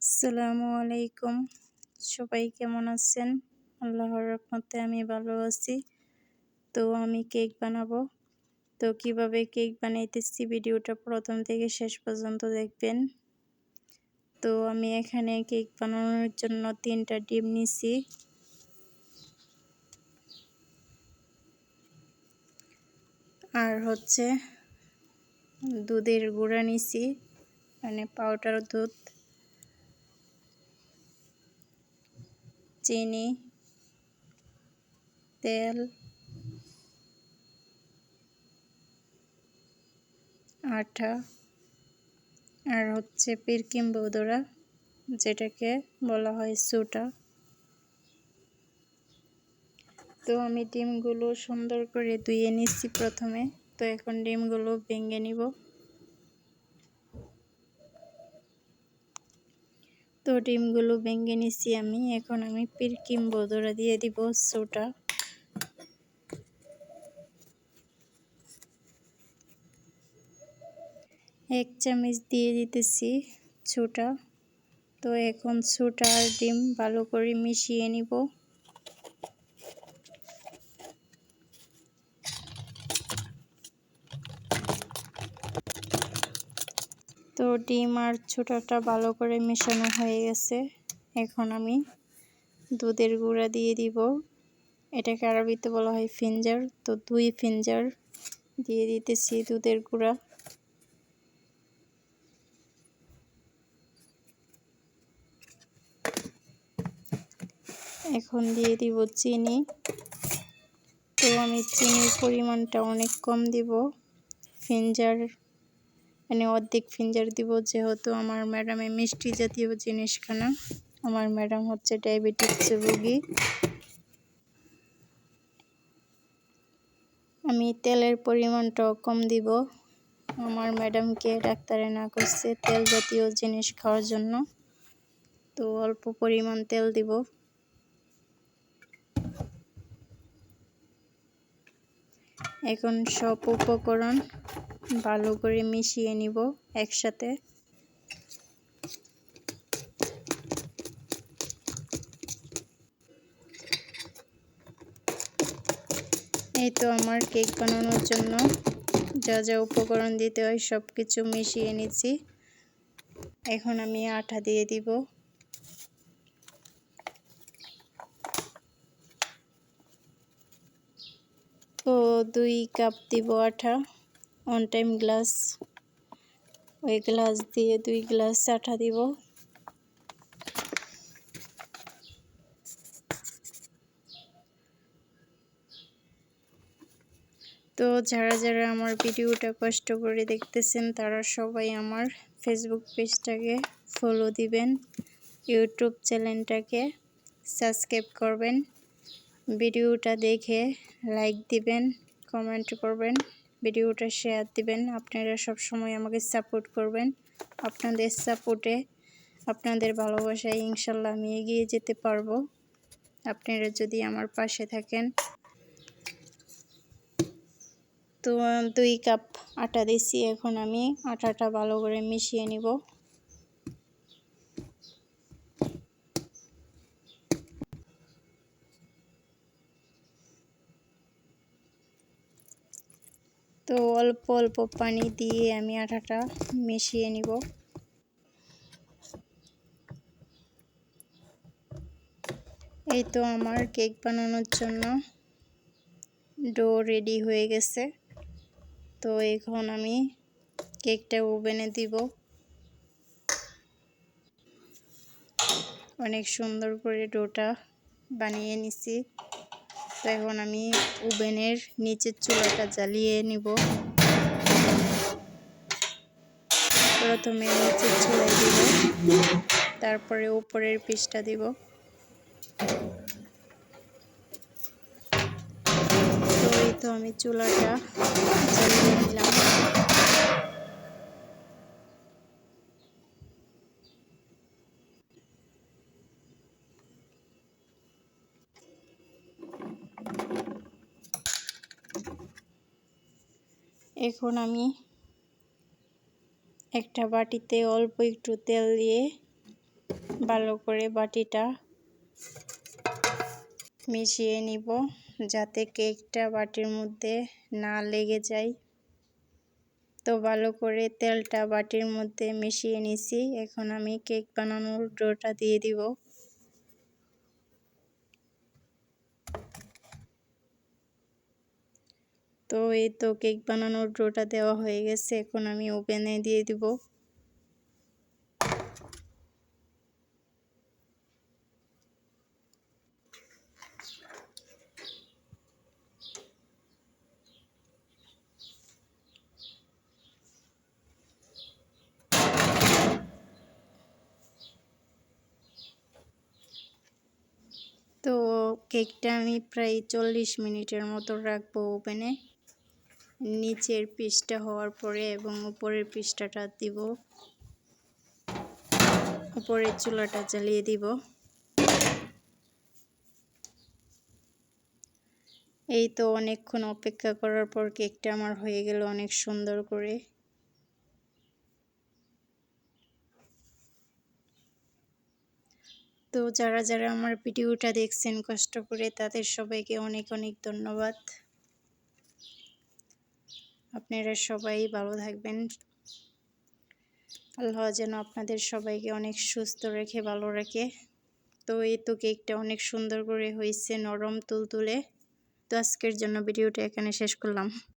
আসসালামু আলাইকুম। সবাই কেমন আছেন? আল্লাহর রহমতে আমি ভালো আছি। তো আমি কেক বানাবো। তো কীভাবে কেক বানাইতেছি ভিডিওটা প্রথম থেকে শেষ পর্যন্ত দেখবেন। তো আমি এখানে কেক বানানোর জন্য তিনটা ডিম নিছি। আর হচ্ছে দুধের গুঁড়া নিছি মানে পাউডার দুধ। চিনি, তেল, আঠা, আর হচ্ছে পিরকিম বৌদরা, যেটাকে বলা হয় সুটা। তো আমি ডিমগুলো সুন্দর করে ধুয়ে নিচ্ছি প্রথমে। তো এখন ডিমগুলো ভেঙে নিব। ডিমগুলো ভেঙে নিছি আমি। এখন আমি পিরকিম বদরা দিয়ে দিব সোটা। এক চামচ দিয়ে দিতেছি ছোটা তো এখন ছোটা আর ডিম ভালো করে মিশিয়ে নিব। তো ডিম আর ছোটাটা ভালো করে মেশানো হয়ে গেছে। এখন আমি দুধের গুঁড়া দিয়ে দিব। এটাকে আরবিতে বলা হয় ফিঞ্জার। তো দুই ফিঞ্জার দিয়ে দিতেছি দুধের গুঁড়া। এখন দিয়ে দিব চিনি। তো আমি চিনির পরিমাণটা অনেক কম দিব। ফিঞ্জার মানে অর্ধেক ফিঞ্জার দিব যেহেতু আমার ম্যাডামে মিষ্টি জাতীয় জিনিস খানা আমার ম্যাডাম হচ্ছে ডায়াবেটিক্স রোগী। আমি তেলের পরিমাণটাও কম দিব। আমার ম্যাডামকে ডাক্তারে না করছে তেল জাতীয় জিনিস খাওয়ার জন্য। তো অল্প পরিমাণ তেল দিব। এখন সব উপকরণ ভালো করে মিশিয়ে নিব একসাথে। এই তো আমার কেক বানানোর জন্য যা যা উপকরণ দিতে হয় সব কিছু মিশিয়ে নিচ্ছি। এখন আমি আটা দিয়ে দিব। তো দুই কাপ দিব আটা। ওয়ান টাইম গ্লাস ওই গ্লাস দিয়ে দুই গ্লাস আটা দিব। তো যারা যারা আমার ভিডিওটা কষ্ট করে দেখতেছেন, তারা সবাই আমার ফেসবুক পেজটাকে ফলো দিবেন ইউটিউব চ্যানেলটাকে সাবস্ক্রাইব করবেন, ভিডিওটা দেখে লাইক দিবেন কমেন্ট করবেন। ভিডিওটা শেয়ার দিবেন। আপনারা সব সময় আমাকে সাপোর্ট করবেন। আপনাদের সাপোর্টে আপনাদের ভালোবাসায় ইনশাল্লাহ আমি এগিয়ে যেতে পারব। আপনারা যদি আমার পাশে থাকেন। তো দুই কাপ আটা দিছি। এখন আমি আটাটা ভালো করে মিশিয়ে নিব। তো অল্প অল্প পানি দিয়ে আমি আটাটা মিশিয়ে নিব। এই তো আমার কেক বানানোর জন্য ডো রেডি হয়ে গেছে। তো এখন আমি কেকটা ওভেনে দিব। অনেক সুন্দর করে ডোটা বানিয়ে নিছি। এখন আমি ওভেনের নিচের চুলাটা জ্বালিয়ে নিব। প্রথমে নিচের চুলায় দিব, তারপরে উপরের পিসটা দিব। তো এই তো আমি চুলাটা জ্বালিয়ে নিলাম। এখন আমি একটা বাটিতে অল্প একটু তেল দিয়ে ভালো করে বাটিটা মিশিয়ে নিব, যাতে কেকটা বাটির মধ্যে না লেগে যায়। তো ভালো করে তেলটা বাটির মধ্যে মিশিয়ে নিছি। এখন আমি কেক বানানোর ডোটা দিয়ে দিব। তো এই তো কেক বানানোর ডোটা দেওয়া হয়ে গেছে, এখন আমি ওভেনে দিয়ে দিব। তো কেকটা আমি প্রায় চল্লিশ মিনিটের মতো রাখব ওভেনে। নিচের পিসটা হওয়ার পরে এবং উপরের পিসটাটা দিব। উপরের চুলাটা জ্বালিয়ে দিব। এই তো অনেকক্ষণ অপেক্ষা করার পর কেকটা আমার হয়ে গেল অনেক সুন্দর করে। তো যারা যারা আমার ভিডিওটা দেখছেন কষ্ট করে তাদের সবাইকে অনেক অনেক ধন্যবাদ। আপনারা সবাই ভালো থাকবেন। আল্লাহ যেন আপনাদের সবাইকে অনেক সুস্থ রেখে, ভালো রাখে। তো এই তো কেকটা অনেক সুন্দর করে হয়েছে, নরম তুলতুলে। তো আজকের জন্য ভিডিওটা এখানে শেষ করলাম।